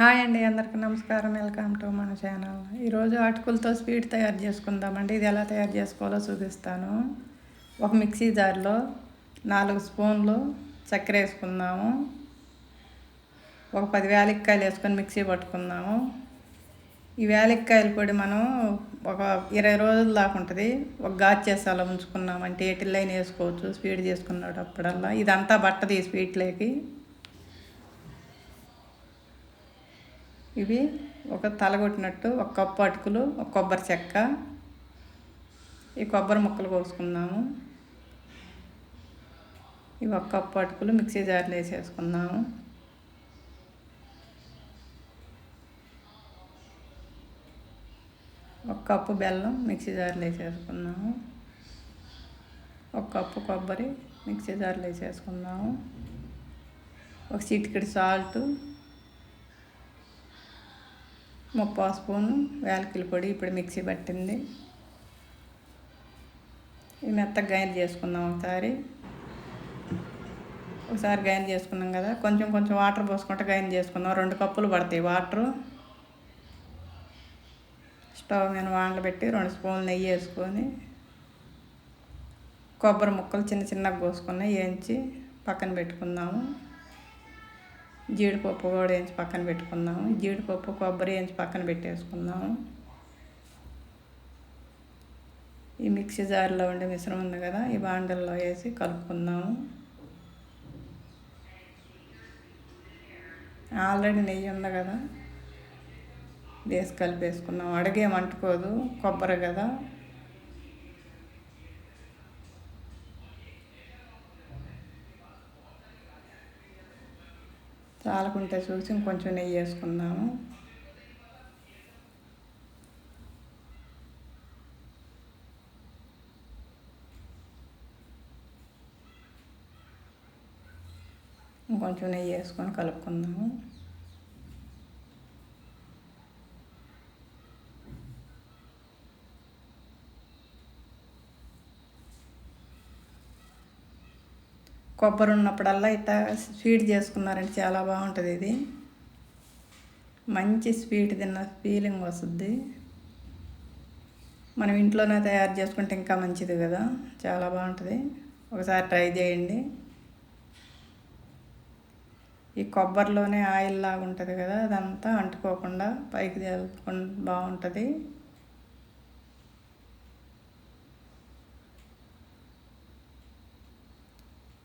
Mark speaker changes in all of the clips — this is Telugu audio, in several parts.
Speaker 1: హాయ్ అండి అందరికీ నమస్కారం. వెల్కమ్ టు మన ఛానల్. ఈరోజు అటుకులతో స్వీట్ తయారు చేసుకుందామండి. ఇది ఎలా తయారు చేసుకోవాలో చూపిస్తాను. ఒక మిక్సీ జార్లో నాలుగు స్పూన్లు చక్కెర వేసుకుందాము. ఒక పది వేలిక్కాయలు వేసుకొని మిక్సీ పట్టుకుందాము. ఈ వేలిక్కాయల పొడి మనం ఒక ఇరవై రోజుల దాకా ఉంటుంది. ఒక గాజు చేసి అలా ఉంచుకున్నాం అంటే ఏటిల్లైన వేసుకోవచ్చు స్వీట్ చేసుకున్నప్పుడల్లా ఇదంతా బట్టది స్వీట్లోకి. ఇవి ఒక తలగొట్టినట్టు ఒక కప్పు అటుకులు ఒక కొబ్బరి చెక్క. ఈ కొబ్బరి ముక్కలు కోసుకుందాము. ఇవి ఒక కప్పు అటుకులు మిక్సీ జార్లో వేసేసుకుందాము. ఒక కప్పు బెల్లం మిక్సీ జార్లో వేసేసుకుందాము. ఒక కప్పు కొబ్బరి మిక్సీ జార్లో వేసేసుకుందాము. ఒక చిటికెడు సాల్ట్ ముప్పా స్పూను యాలకుల పొడి ఇప్పుడు మిక్సీ పట్టింది. ఇది మెత్తగా గైన్ చేసుకుందాం ఒకసారి. ఒకసారి గైన్ చేసుకున్నాం కదా కొంచెం కొంచెం వాటర్ పోసుకుంటే గైన్ చేసుకుందాం. రెండు కప్పులు పడతాయి వాటరు. స్టవ్ మీద వానలు పెట్టి రెండు స్పూన్లు నెయ్యి వేసుకొని కొబ్బరి ముక్కలు చిన్న చిన్నగా కోసుకుని వేయించి పక్కన పెట్టుకుందాము. జీడిపప్పు కూడా వేయించి పక్కన పెట్టుకుందాము. జీడిపప్పు కొబ్బరి వేయించి పక్కన పెట్టేసుకుందాము. ఈ మిక్సీ జార్లో ఉండే మిశ్రమం ఉంది కదా ఈ బాండల్లో వేసి కలుపుకుందాము. ఆల్రెడీ నెయ్యి ఉంది కదా వేసి కలిపేసుకున్నాం అడిగేమంటుకోదు కొబ్బరి కదా. చాలకుంటే చూసి ఇంకొంచెం నెయ్యి వేసుకుందాము. ఇంకొంచెం నెయ్యి వేసుకొని కలుపుకుందాము. కొబ్బరి ఉన్నప్పుడల్లా ఇట్లా స్వీట్ చేసుకున్నారంటే చాలా బాగుంటుంది ఇది. మంచి స్వీట్ తిన్న ఫీలింగ్ వస్తుంది. మనం ఇంట్లోనే తయారు చేసుకుంటే ఇంకా మంచిది కదా. చాలా బాగుంటుంది. ఒకసారి ట్రై చేయండి. ఈ కొబ్బరిలోనే ఆయిల్ లాగా ఉంటుంది కదా. అదంతా అంటుకోకుండా పైకి తేలుకుండా బాగుంటుంది.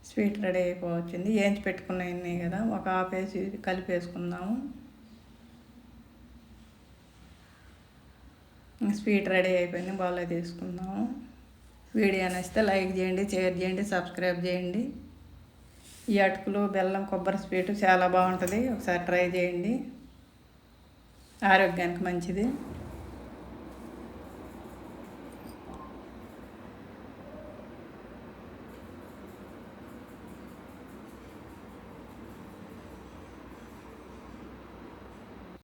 Speaker 1: Sweet ready అయిపోవచ్చింది. ఏంచి పెట్టుకున్నాయి కదా. ఒక ఆపేసి కలిపేసుకుందాము. స్వీట్ రెడీ అయిపోయింది. బాగా తీసుకుందాము. వీడియో నచ్చితే లైక్ చేయండి షేర్ చేయండి సబ్స్క్రైబ్ చేయండి. ఈ అటుకులు బెల్లం కొబ్బరి స్వీట్ చాలా బాగుంటుంది. ఒకసారి ట్రై చేయండి. ఆరోగ్యానికి మంచిది.